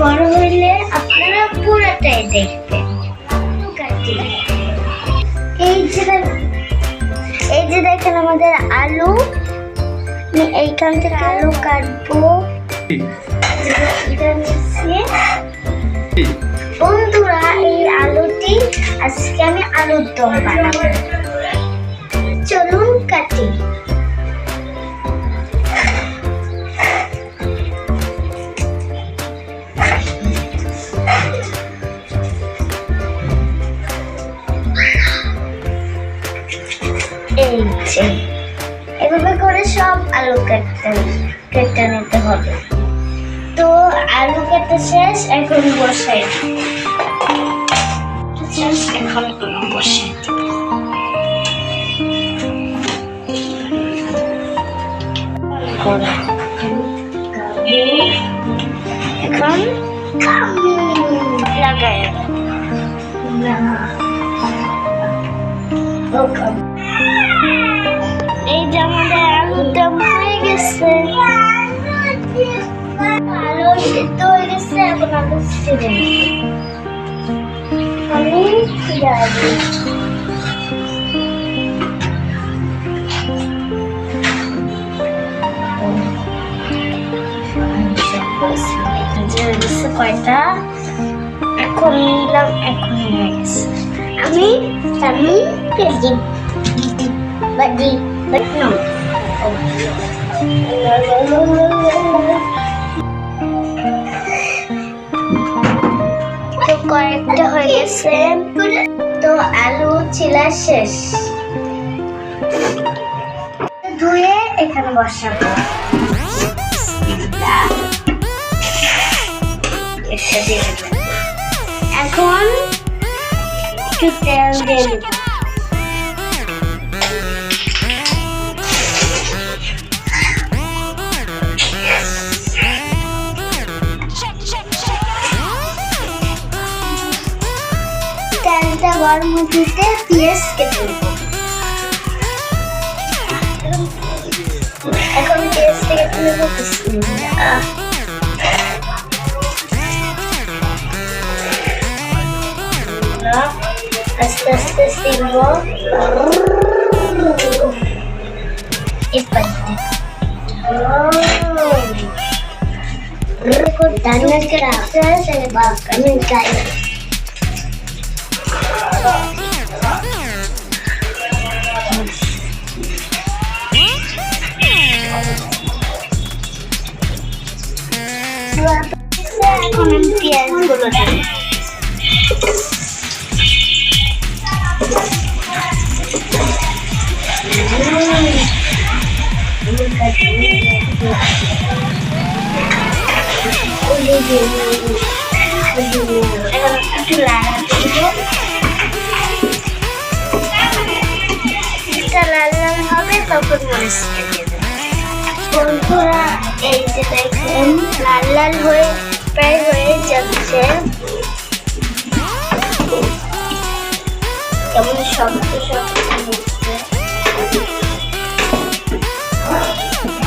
বড় হইলে আপনারা পুরোটাই দেখবেন। এই যে এই যে দেখেন আমাদের আলু। আমি এইখান থেকে আলু কাটবো। বন্ধুরা এই আলুটি। আজকে আমি আলুর দম বানাবো। চলুন হবে। তো আলু কাটা শেষ এখন বসাই শেষ এখন বসাই এখন লাগাই। এই যে আমাদের আলুর দম হয়ে গেছে। এখন আলু ছিঁড়ে নিই। আমি পেঁয়াজ যে হয়েছে কয়টা এখন নিলাম এখন হয়ে গেছে আমি আমি পেঁয়াজি বাদি বাটনো তো গেছে তো আলু চিলা শেষ। ধুয়ে এখানে বসাবো। এখন একটু তেল দিয়ে গরম হতে পেঁয়াজ কেটে নেব এখন পেঁয়াজটা কেটে নেব আস্তে আস্তে শিখব রাখতে হয় সেটা বাদ আমি এখন আমি পেঁয়াজগুলো দেবো একটু লাগাতে দেবো এটা লাল লাল হবে তখন মরিচটা দিয়ে দেবো বন্ধুরা, এই যে দেখেন, লাল লাল হয়ে প্রায় হয়ে যাচ্ছে। কেমন শব্দ শব্দ হচ্ছে।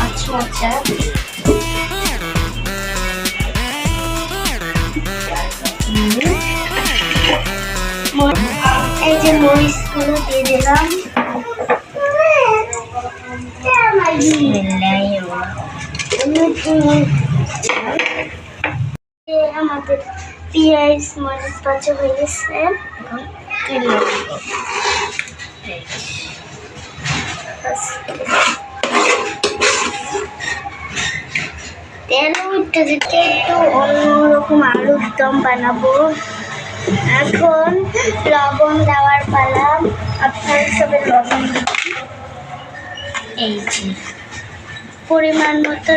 আচ্ছা আচ্ছা এই যে মরিচগুলো দিয়ে দিলাম। আমাদের পেঁয়াজ মরিচ বাচ্চা হয়ে গেছে এখন তেল উঠতে একটু অন্যরকম আলুর দম বানাবো এখন লবণ দেওয়ার পালা আপনার সবে লবণ। এই যে পরিমাণ মতো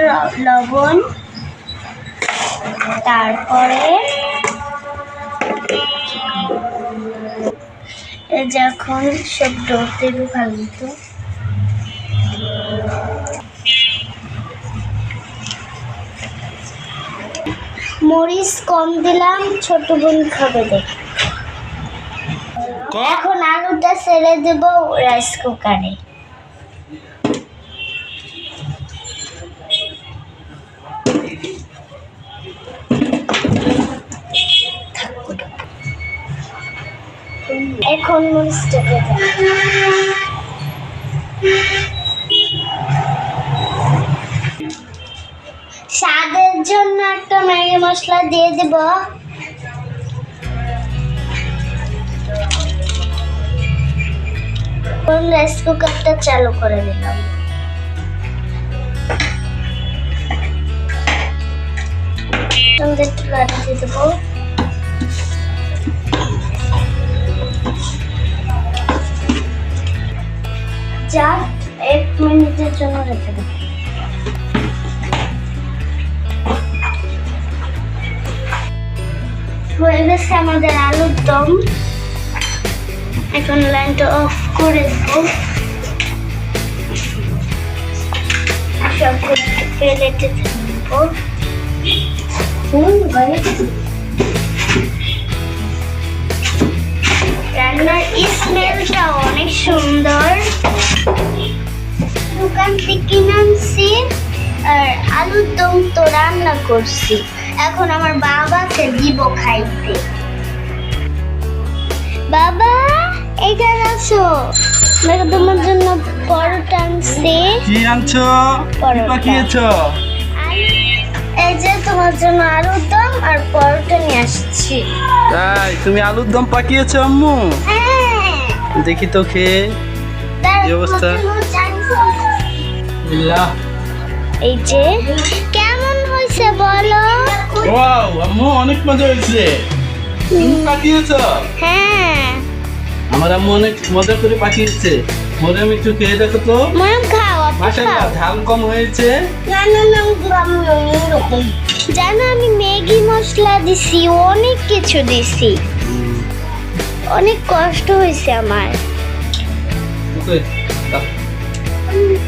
লবণ তারপরে যখন সব দেবে ভালো মতো মরিচ কম দিলাম ছোট বোন খাবে দেখ। এখন আলুটা ছেড়ে দেব রাইস কুকারে এখন স্বাদের জন্য একটা ম্যাগি মশলা দিয়ে দেব। রাইস কুকারটা চালু করে দিলাম সুন্দর একটু লাড়ি দিয়ে দেবো যা এক মিনিটের জন্য রেখে দেবো হয়ে গেছে আমাদের আলুর দম এখন লাইনটা অফ করে দেবো সব প্লেটে দেবো রান্নার স্মেলটা অনেক সুন্দর। দোকান থেকে আনছি আর আলুর দম তো রান্না করছি। এখন আমার বাবাকে দিব খাইতে। বাবা এখানে আসো দেখো তোমার জন্য পরোটা আনছি। কি আনছো? কি পাকিয়েছো যে তোমার জন্য আলুর দম আর পরোটা নিয়ে আসছি। তাই তুমি আলুর দম পাকিয়েছো আম্মু? হ্যাঁ। দেখি তো খেয়ে কি অবস্থা? এই যে কেমন হয়েছে বলো? ওয়াও আম্মু অনেক মজা হয়েছে। তুমি পাকিয়েছো? হ্যাঁ। আমার আম্মু অনেক মজা করে পাকিয়েছে। আমি একটু খেয়ে দেখো তো। মরম খাও আপনি মাসাল্লাহ খাও। ঝাল কম হয়েছে। জানো আমি ম্যাগি মশলা দিছি অনেক কিছু দিছি। অনেক কষ্ট হয়েছে আমার।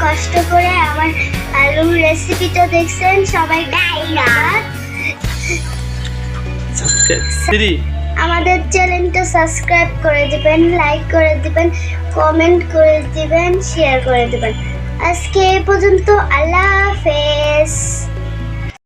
কষ্ট করে আমার আলুর রেসিপিটা দেখছেন সবাই আমাদের চ্যানেলটা সাবস্ক্রাইব করে দিবেন লাইক করে দিবেন কমেন্ট করে দিবেন শেয়ার করে দিবেন। আজকে এই পর্যন্ত আল্লাহ হাফেজ।